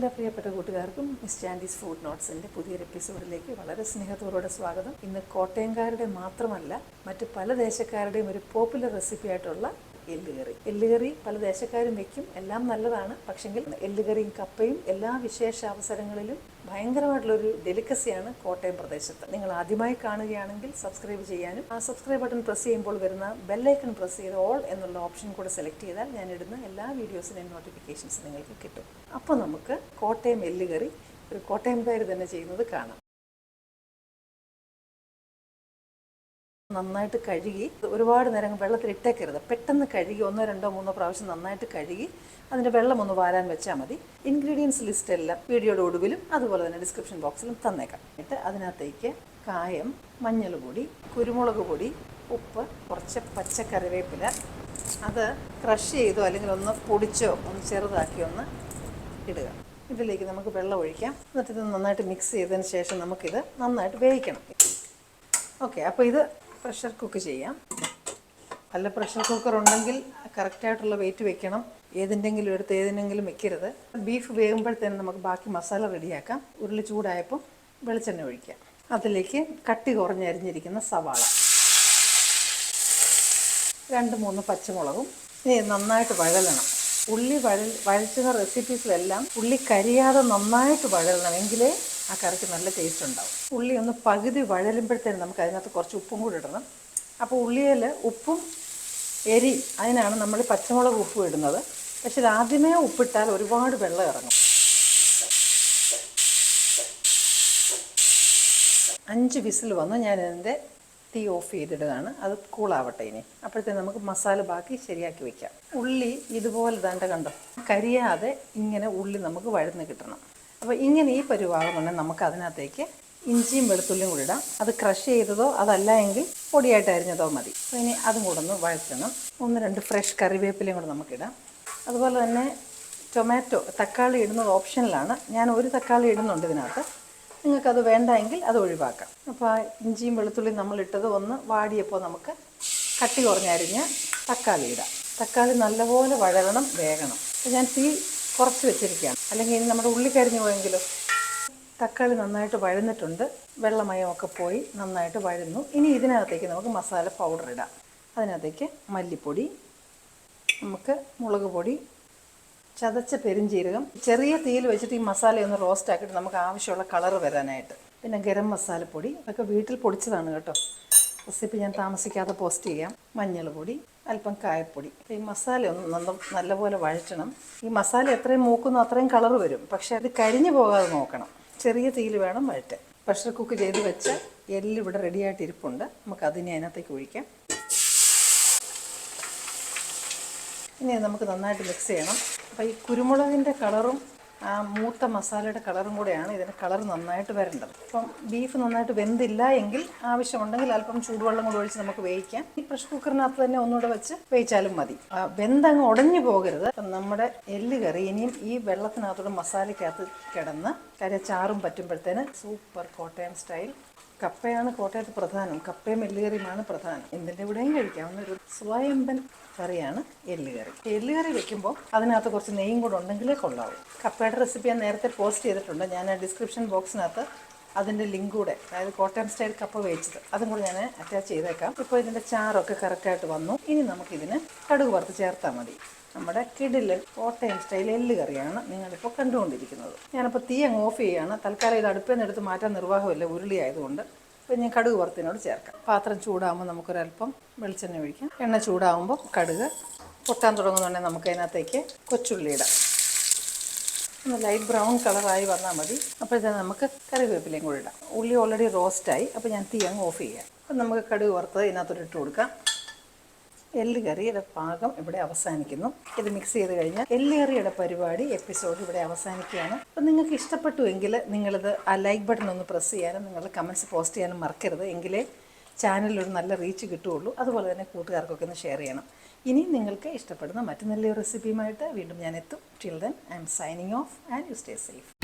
എല്ലാ പ്രിയപ്പെട്ട കൂട്ടുകാർക്കും മിസ് ചാൻഡീസ് ഫുഡ് നോട്ട്സിന്റെ പുതിയൊരു എപ്പിസോഡിലേക്ക് വളരെ സ്നേഹത്തോടെ സ്വാഗതം. ഇന്ന് കോട്ടയംകാരുടെ മാത്രമല്ല മറ്റ് പല ദേശക്കാരുടെയും ഒരു പോപ്പുലർ റെസിപ്പി ആയിട്ടുള്ള എല്ലുകറി. എല്ലുകറി പല ദേശക്കാരും വെക്കും. എല്ലാം നല്ലതാണ്. പക്ഷെങ്കിൽ എല്ലുകറിയും കപ്പയും എല്ലാ വിശേഷ അവസരങ്ങളിലും ഭയങ്കരമായിട്ടുള്ളൊരു ഡെലിക്കസിയാണ് കോട്ടയം പ്രദേശത്ത്. നിങ്ങൾ ആദ്യമായി കാണുകയാണെങ്കിൽ സബ്സ്ക്രൈബ് ചെയ്യാനും ആ സബ്സ്ക്രൈബ് ബട്ടൺ പ്രസ് ചെയ്യുമ്പോൾ വരുന്ന ബെല്ലൈക്കൺ പ്രസ് ചെയ്ത് ഓൾ എന്നുള്ള ഓപ്ഷൻ കൂടെ സെലക്ട് ചെയ്താൽ ഞാൻ ഇടുന്ന എല്ലാ വീഡിയോസിന്റെയും നോട്ടിഫിക്കേഷൻസ് നിങ്ങൾക്ക് കിട്ടും. അപ്പോൾ നമുക്ക് കോട്ടയം എല്ലുകറി ഒരു കോട്ടയംകാർ തന്നെ ചെയ്യുന്നത് കാണാം. നന്നായിട്ട് കഴുകി ഒരുപാട് നേരം വെള്ളത്തിൽ ഇട്ടേക്കരുത്. പെട്ടെന്ന് കഴുകി ഒന്നോ രണ്ടോ മൂന്നോ പ്രാവശ്യം നന്നായിട്ട് കഴുകി അതിന്റെ വെള്ളം ഒന്ന് വാരാൻ വെച്ചാൽ മതി. ഇൻഗ്രീഡിയൻസ് ലിസ്റ്റ് എല്ലാം വീഡിയോയുടെ ഒടുവിലും അതുപോലെ തന്നെ ഡിസ്ക്രിപ്ഷൻ ബോക്സിലും തന്നേക്കാം. എന്നിട്ട് അതിനകത്തേക്ക് കായം മഞ്ഞൾ പൊടി കുരുമുളക് പൊടി ഉപ്പ് കുറച്ച് പച്ചക്കറിവേപ്പില. അത് ക്രഷ് ചെയ്തോ അല്ലെങ്കിൽ ഒന്ന് പൊടിച്ചോ ഒന്ന് ചെറുതാക്കി ഒന്ന് ഇടുക. ഇതിലേക്ക് നമുക്ക് വെള്ളം ഒഴിക്കാം. എന്നിട്ട് ഇത് നന്നായിട്ട് മിക്സ് ചെയ്തതിന് ശേഷം നമുക്കിത് നന്നായിട്ട് വേവിക്കണം. ഓക്കെ അപ്പോൾ ഇത് പ്രഷർ കുക്ക് ചെയ്യാം. നല്ല പ്രഷർ കുക്കർ ഉണ്ടെങ്കിൽ കറക്റ്റായിട്ടുള്ള വെയിറ്റ് വെക്കണം. ഏതിന്റെങ്കിലും എടുത്ത് ഏതിനെങ്കിലും വെക്കരുത്. ബീഫ് വേകുമ്പോഴത്തേനും നമുക്ക് ബാക്കി മസാല റെഡിയാക്കാം ഉരുളി ചൂടായപ്പോൾ വെളിച്ചെണ്ണ ഒഴിക്കാം. അതിലേക്ക് കട്ടി കുറഞ്ഞരിഞ്ഞിരിക്കുന്ന സവാള. രണ്ട് മൂന്ന് പച്ചമുളകും. ഇനി നന്നായിട്ട് വഴലണം. ഉള്ളി വഴ വഴറ്റുന്ന റെസിപ്പീസിലെല്ലാം ഉള്ളി കരിയാതെ നന്നായിട്ട് വഴലണം. എങ്കിലേ ആ കറിക്ക് നല്ല ടേസ്റ്റ് ഉണ്ടാവും. ഉള്ളി ഒന്ന് പകുതി വഴലുമ്പോഴത്തേനും നമുക്ക് അതിനകത്ത് കുറച്ച് ഉപ്പും കൂടി ഇടണം. അപ്പോൾ ഉള്ളിയിൽ ഉപ്പും എരി അതിനാണ് നമ്മൾ പച്ചമുളക് ഉപ്പ് ഇടുന്നത്. പക്ഷെ ഇതാദ്യമേ ഉപ്പിട്ടാൽ ഒരുപാട് വെള്ളം ഇറങ്ങും. അഞ്ച് വിസിൽ വന്ന് ഞാൻ ഇതിന്റെ തീ ഓഫ് ചെയ്തിടുകയാണ്. അത് കൂളാവട്ടെ ഇനി. അപ്പോഴത്തേന് നമുക്ക് മസാല ബാക്കി ശരിയാക്കി വെക്കാം. ഉള്ളി ഇതുപോലെ ദണ്ട കണ്ടോ? കരിയാതെ ഇങ്ങനെ ഉള്ളി നമുക്ക് വഴന്ന് കിട്ടണം. അപ്പോൾ ഇങ്ങനെ ഈ പരുവാകുന്നുണ്ടെങ്കിൽ നമുക്ക് അതിനകത്തേക്ക് ഇഞ്ചിയും വെളുത്തുള്ളിയും കൂടി ഇടാം. അത് ക്രഷ് ചെയ്തതോ അതല്ല എങ്കിൽ പൊടിയായിട്ട് അരിഞ്ഞതോ മതി. അപ്പോൾ ഇനി അതും കൂടെ ഒന്ന് വഴറ്റണം. ഒന്ന് രണ്ട് ഫ്രഷ് കറിവേപ്പിലയും കൂടെ നമുക്കിടാം. അതുപോലെ തന്നെ ടൊമാറ്റോ തക്കാളി ഇടുന്നത് ഓപ്ഷനിലാണ് ഞാൻ ഒരു തക്കാളി ഇടുന്നുണ്ട് ഇതിനകത്ത്. നിങ്ങൾക്കത് വേണ്ടെങ്കിൽ അത് ഒഴിവാക്കാം. അപ്പോൾ ആ ഇഞ്ചിയും വെളുത്തുള്ളിയും നമ്മളിട്ടത് ഒന്ന് വാടിയപ്പോൾ നമുക്ക് കട്ടി കുറഞ്ഞരിഞ്ഞ് തക്കാളി ഇടാം. തക്കാളി നല്ലപോലെ വഴലണം വേകണം. ഞാൻ തീ കുറച്ച് വെച്ചിരിക്കുകയാണ്. അല്ലെങ്കിൽ ഇനി നമ്മുടെ ഉള്ളി കരിഞ്ഞു പോയെങ്കിലും. തക്കാളി നന്നായിട്ട് വഴന്നിട്ടുണ്ട്. വെള്ളമയമൊക്കെ പോയി നന്നായിട്ട് വഴന്നു. ഇനി ഇതിനകത്തേക്ക് നമുക്ക് മസാല പൗഡർ ഇടാം. അതിനകത്തേക്ക് മല്ലിപ്പൊടി നമുക്ക് മുളക് പൊടി ചതച്ച പെരിഞ്ചീരകം. ചെറിയ തീയിൽ വെച്ചിട്ട് ഈ മസാല ഒന്ന് റോസ്റ്റ് ആക്കിയിട്ട് നമുക്ക് ആവശ്യമുള്ള കളർ വരാനായിട്ട്. പിന്നെ ഗരം മസാലപ്പൊടി അതൊക്കെ വീട്ടിൽ പൊടിച്ചതാണ് കേട്ടോ. റെസിപ്പി ഞാൻ താമസിക്കാതെ പോസ്റ്റ് ചെയ്യാം. മഞ്ഞൾ പൊടി അല്പം കായപ്പൊടി. ഈ മസാല ഒന്ന് നന്ന നല്ലപോലെ വഴറ്റണം. ഈ മസാല എത്രയും മൂക്കുന്നോ അത്രയും കളർ വരും. പക്ഷേ അത് കരിഞ്ഞു പോകാതെ നോക്കണം. ചെറിയ തീയിൽ വേണം വഴറ്റാൻ. പ്രഷർ കുക്ക് ചെയ്ത് വെച്ച എല്ലിവിടെ റെഡിയായിട്ട് ഇരിപ്പുണ്ട്. നമുക്ക് അതിനെ അതിനകത്തേക്ക് ഒഴിക്കാം. ഇനി നമുക്ക് നന്നായിട്ട് മിക്സ് ചെയ്യണം. അപ്പോൾ ഈ കുരുമുളകിന്റെ കളറും ആ മൂത്ത മസാലയുടെ കളറും കൂടെയാണ് ഇതിന് കളർ നന്നായിട്ട് വരേണ്ടത്. അപ്പം ബീഫ് നന്നായിട്ട് വെന്തില്ല എങ്കിൽ ആവശ്യമുണ്ടെങ്കിൽ അല്പം ചൂടുവെള്ളം കൂടി ഒഴിച്ച് നമുക്ക് വേവിക്കാം. ഈ പ്രഷർ കുക്കറിനകത്ത് തന്നെ ഒന്നുകൂടെ വെച്ച് വേവിച്ചാലും മതി. വെന്തങ്ങ് ഉടഞ്ഞു പോകരുത്. നമ്മുടെ എല്ല് കറി ഇനിയും ഈ വെള്ളത്തിനകത്തോടെ മസാലയ്ക്കകത്ത് കിടന്ന് കരച്ചാറും ചാറും പറ്റുമ്പോഴത്തേന് സൂപ്പർ കോട്ടയം സ്റ്റൈൽ കപ്പയാണ് കോട്ടയത്ത് പ്രധാനം. കപ്പയും എല്ലുകറിയുമാണ് പ്രധാനം. എന്തിന്റെ കൂടെയും കഴിക്കാവുന്ന ഒരു സ്വയംബൻ കറിയാണ് എല്ലുകറി. എല്ലുകറി വെക്കുമ്പോൾ അതിനകത്ത് കുറച്ച് നെയ്യും കൂടെ ഉണ്ടെങ്കിലേ കൊള്ളാവൂ. കപ്പയുടെ റെസിപ്പി ഞാൻ നേരത്തെ പോസ്റ്റ് ചെയ്തിട്ടുണ്ട്. ഞാൻ ഡിസ്ക്രിപ്ഷൻ ബോക്സിനകത്ത് അതിന്റെ ലിങ്ക് കൂടെ അതായത് കോട്ടയം സ്റ്റൈൽ കപ്പ വേവിച്ചത് അതും കൂടെ ഞാൻ അറ്റാച്ച് ചെയ്തേക്കാം. ഇപ്പോൾ ഇതിന്റെ ചാറൊക്കെ കറക്റ്റായിട്ട് വന്നു. ഇനി നമുക്കിതിന് കടുക് വറുത്ത് ചേർത്താൽ മതി. നമ്മുടെ കിടിൽ കോട്ടയം സ്റ്റൈൽ എല്ല് കറിയാണ് നിങ്ങളിപ്പോൾ കണ്ടുകൊണ്ടിരിക്കുന്നത്. ഞാനിപ്പോൾ തീ അങ്ങ് ഓഫ് ചെയ്യുകയാണ് തൽക്കാലം ഇത് അടുപ്പിൽ നിന്ന് എടുത്ത് മാറ്റാൻ നിർവാഹമില്ല. ഉരുളി ആയതുകൊണ്ട്. ഇപ്പം ഞാൻ കടുക് വറുത്തിനോട് ചേർക്കാം. പാത്രം ചൂടാകുമ്പോൾ നമുക്കൊരല്പം വെളിച്ചെണ്ണ ഒഴിക്കാം. എണ്ണ ചൂടാകുമ്പോൾ കടുക്. പൊട്ടാൻ തുടങ്ങുന്നുണ്ടെങ്കിൽ നമുക്ക് അതിനകത്തേക്ക് കൊച്ചുള്ളി ഇടാം. ഒന്ന് ലൈറ്റ് ബ്രൗൺ കളറായി വന്നാൽ മതി. അപ്പോഴത്തേന് നമുക്ക് കറിവേപ്പിലയും കൂടി ഇടാം. ഉള്ളി ഓൾറെഡി റോസ്റ്റായി അപ്പോൾ ഞാൻ തീ അങ്ങ് ഓഫ് ചെയ്യാം. അപ്പം നമുക്ക് കടുക് വറുത്തത് ഇതിനകത്തോട്ട് ഇട്ട് കൊടുക്കാം. എല്ല് കറിയുടെ പാകം ഇവിടെ അവസാനിക്കുന്നു. ഇത് മിക്സ് ചെയ്ത് കഴിഞ്ഞാൽ എല്ല് കറിയുടെ പരിപാടി എപ്പിസോഡ് ഇവിടെ അവസാനിക്കുകയാണ്. അപ്പം നിങ്ങൾക്ക് ഇഷ്ടപ്പെട്ടുവെങ്കിൽ നിങ്ങളിത് ആ ലൈക്ക് ബട്ടൺ ഒന്ന് പ്രസ് ചെയ്യാനും നിങ്ങളുടെ കമൻസ് പോസ്റ്റ് ചെയ്യാനും മറക്കരുത്. എങ്കിലേ ചാനലിലൊരു നല്ല റീച്ച് കിട്ടുകയുള്ളൂ. അതുപോലെ തന്നെ കൂട്ടുകാർക്കൊക്കെ ഒന്ന് ഷെയർ ചെയ്യണം. ഇനി നിങ്ങൾക്ക് ഇഷ്ടപ്പെടുന്ന മറ്റു നല്ലൊരു റെസിപ്പിയുമായിട്ട് വീണ്ടും ഞാൻ എത്തും. Till then I'm signing off and you stay safe